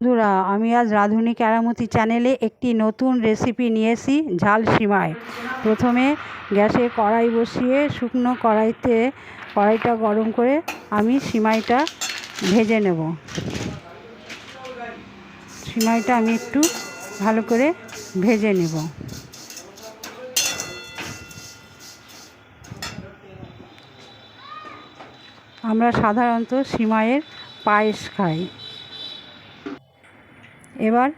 বন্ধুরা, আমি আজ রাঁধুনি কেরামতি চ্যানেলে একটি নতুন রেসিপি নিয়েছি ঝাল সিমাই। প্রথমে গ্যাসে কড়াই বসিয়ে শুকনো কড়াইতে কড়াইটা গরম করে আমি সিমাইটা ভেজে নেব। সিমাইটা আমি একটু ভালো করে ভেজে নেব। আমরা সাধারণত সিমাইয়ের পায়েস খাই। এবার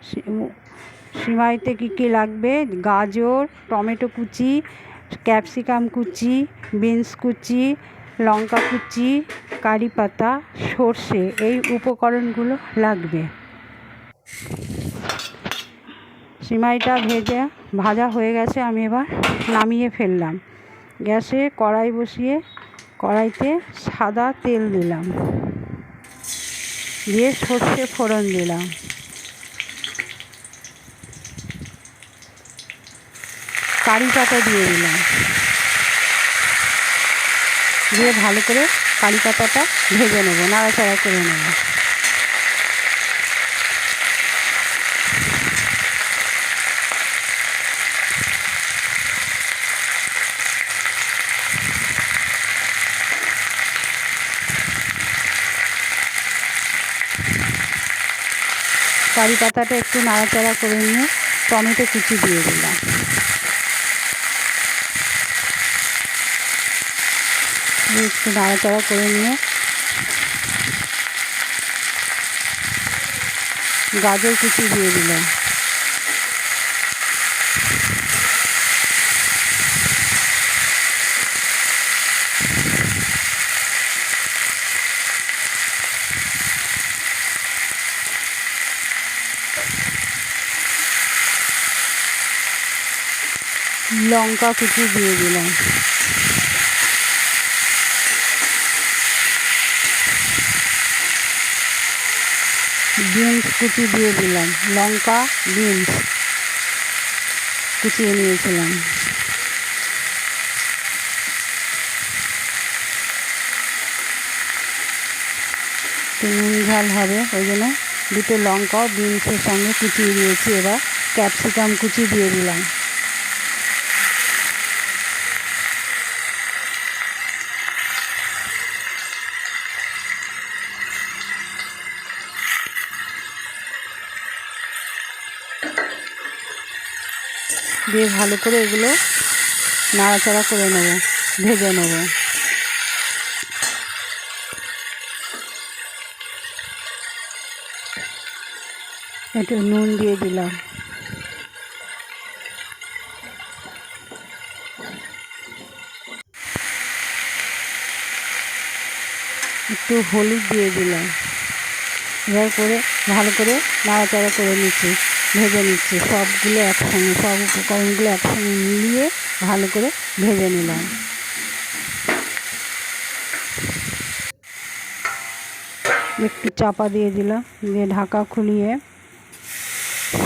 সিমাইতে কী কী লাগবে? গাজর, টমেটো কুচি, ক্যাপসিকাম কুচি, বিনস কুচি, লঙ্কা কুচি, কারি পাতা, সর্ষে, এই উপকরণগুলো লাগবে। সিমাইটা ভেজে ভাজা হয়ে গেছে, আমি এবার নামিয়ে ফেললাম। গ্যাসে কড়াই বসিয়ে কড়াইতে সাদা তেল দিলাম। দিয়ে সর্ষে ফোড়ন দিলাম। কারি পাতা দিয়ে দিলাম। দিয়ে ভালো করে কারি পাতাটা ভেজে নেব, নাড়াচাড়া করে নেব। কারি পাতাটা একটু নাড়াচাড়া করে নিয়ে টমেটো কুচি দিয়ে দিলাম। একটু নাড়াচাড়া করে নিয়ে গাজর কুচি দিয়ে দিলাম। লঙ্কা কুচি দিয়ে দিলাম। বিনস কুচি দিয়ে দিলাম। লঙ্কা, বিনস কুচিয়ে নিয়েছিলাম। নুন, ঝাল হবে, ওই জন্য দুটো লঙ্কা বিনসের সঙ্গে কুচিয়ে দিয়েছি। এবার ক্যাপসিকাম কুচি দিয়ে দিলাম। দিয়ে ভালো করে এগুলো নাড়াচাড়া করে নেব, ভেজে নেব। একটু নুন দিয়ে দিলাম। একটু হলুদ দিয়ে দিলাম। এবার করে ভালো করে নাড়াচাড়া করে নিচ্ছি। ভেজে নিচ্ছি। সবগুলো একসঙ্গে, সব উপকরণগুলো একসঙ্গে মিলিয়ে ভালো করে ভেজে নিলাম। একটু চাপা দিয়ে দিলাম, দিয়ে ঢাকা খুলিয়ে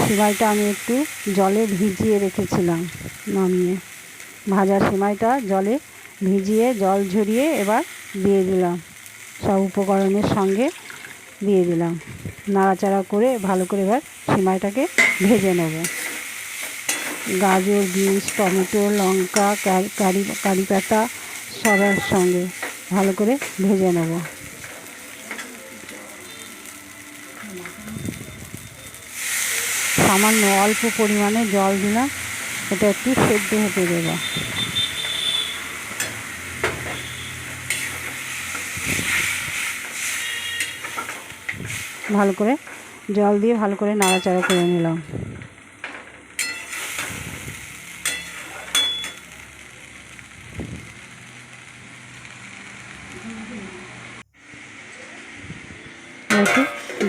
সেমাইটা আমি একটু জলে ভিজিয়ে রেখেছিলাম নামিয়ে। ভাজা সেমাইটা জলে ভিজিয়ে, জল ঝরিয়ে এবার দিয়ে দিলাম। সব উপকরণের সঙ্গে দিয়ে দিলাম। নাড়াচাড়া করে ভালো করে এবার সিমাইটাকে ভেজে নেব। গাজর, বিনস, টমেটো, লঙ্কা, কারি কারি পাতা সবার সঙ্গে ভালো করে ভেজে নেব। সামান্য অল্প পরিমাণে জল দিলাম, এটা একটু সেদ্ধ হতে দেবো। ভালো করে জল দিয়ে ভালো করে নাড়াচাড়া করে নিলাম।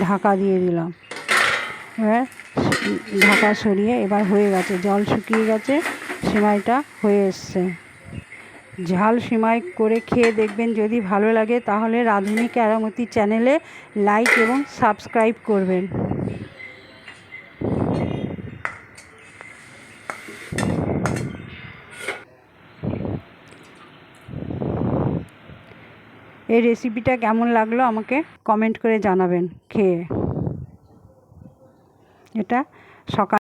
ঢাকা দিয়ে দিলাম। এবার ঢাকা সরিয়ে এবার হয়ে গেছে, জল শুকিয়ে গেছে, সেমাইটা হয়ে এসছে। ঝাল সিমাই করে খেয়ে দেখবেন যদি ভালো লাগে, তাহলে রাঁধুনি কেরামতি চ্যানেলে লাইক এবং সাবস্ক্রাইব করবেন। এই রেসিপিটা কেমন লাগল আমাকে কমেন্ট করে জানাবেন খেয়ে। এটা সকাল